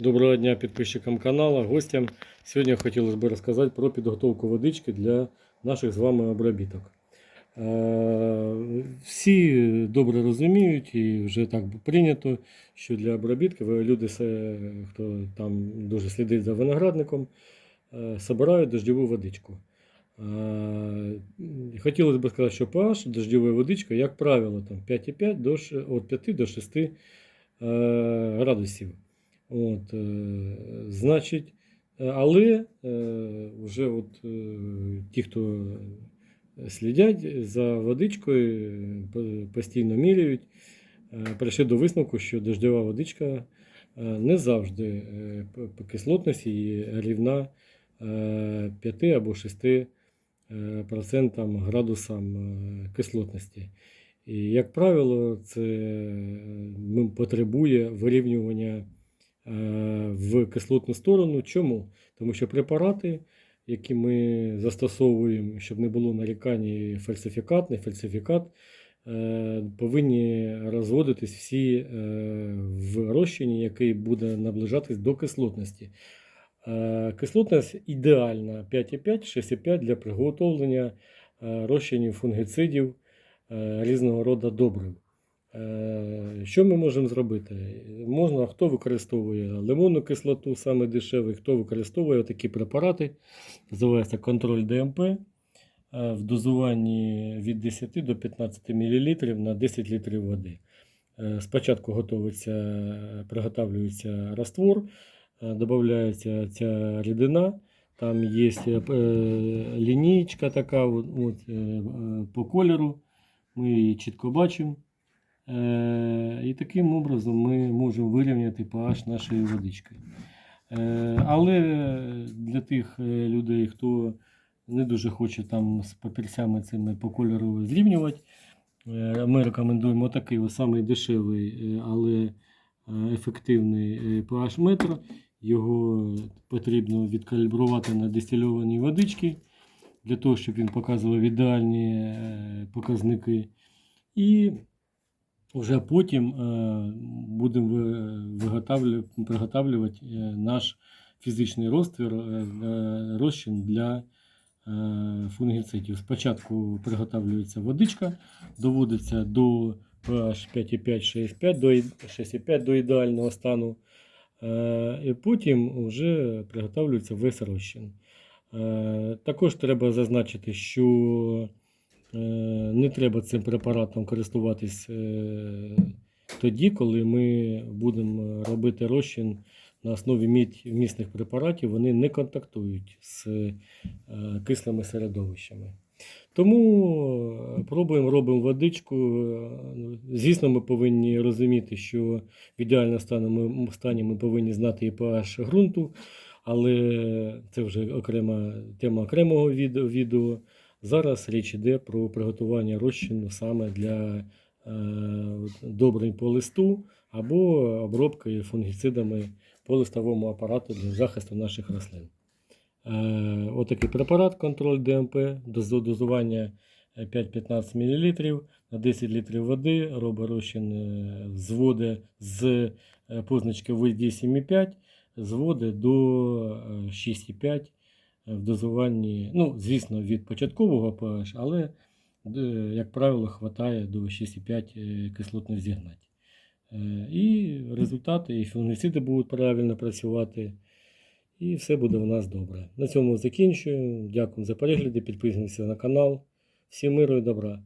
Доброго дня підписчикам каналу, гостям. Сьогодні хотілося б розказати про підготовку водички для наших з вами обробіток. Е, Всі добре розуміють і вже так прийнято, що для обробітки люди, хто там дуже слідить за виноградником, е, собирають дождьову водичку. Е, Хотілося б сказати, що pH дождьової водички, як правило, там 5,5 до, від 5 до 6 е, градусів. От, е, значить, е, але е, вже от, ті, хто слідять за водичкою, постійно міряють, прийшли до висновку, що дождьова водичка не завжди по- кислотності є рівна е, 5 або 6 е, процентам градусам кислотності. І, як правило, це потребує вирівнювання в кислотну сторону. Чому? Тому що препарати, які ми застосовуємо, щоб не було нарікань фальсифікат, не фальсифікат, е, повинні розводитись всі е, в розчині, який буде наближатись до кислотності. Е, Кислотність ідеальна 5,5, 6,5 для приготовлення е, розчинів фунгіцидів е, різного роду добрив. Е, Що ми можемо зробити? Можна, хто використовує лимонну кислоту, саме дешевий, хто використовує такі препарати, називається контроль ДМП е, в дозуванні від 10 до 15 мл на 10 літрів води. Е, Спочатку готується, приготовлюється раствор, додається ця рідина. Там є лінійка така от, по кольору. Ми її чітко бачимо. Е, І таким образом ми можемо вирівняти pH нашої водички. Е, Але для тих е, людей, хто не дуже хоче там з папірцями цими по кольору зрівнювати, ми рекомендуємо такий ось самий дешевий, але ефективний е, pH метр. Його потрібно відкалібрувати на дистильованій водичці для того, щоб він показував ідеальні показники. І вже потім е, будемо приготовлювати е, наш фізичний розтвір, е, розчин для фунгіцидів. Спочатку приготовлюється водичка, доводиться до pH 5,5-6,5 до, ідеального стану. І потім вже приготовлюється весь розчин. Також треба зазначити, що не треба цим препаратом користуватись е, тоді, коли ми будемо робити розчин на основі місних препаратів, вони не контактують з е, кислими середовищами. Тому е, пробуємо, робимо водичку. Е, Звісно, ми повинні розуміти, що в ідеальному стані ми повинні знати і pH ґрунту, але це вже окрема тема окремого відео. Зараз річ йде про приготування розчину саме для е, добрень по листу або обробки фунгіцидами по листовому апарату для захисту наших рослин. Е, Отакий препарат контроль ДМП, доз- дозування е, 5-15 мл на 10 літрів води, робить розчин, е, зводить з е, позначки воді 7,5, зводить до е, 6,5 в дозуванні, ну, звісно, від початкового pH, але, е, як правило, хватає до 6,5 е, кислотних зігнать. Е, І результати, і фунгіциди будуть правильно працювати, і все буде у нас добре. На цьому закінчую. Дякую за перегляди, підписуємося на канал. Всім миру і добра.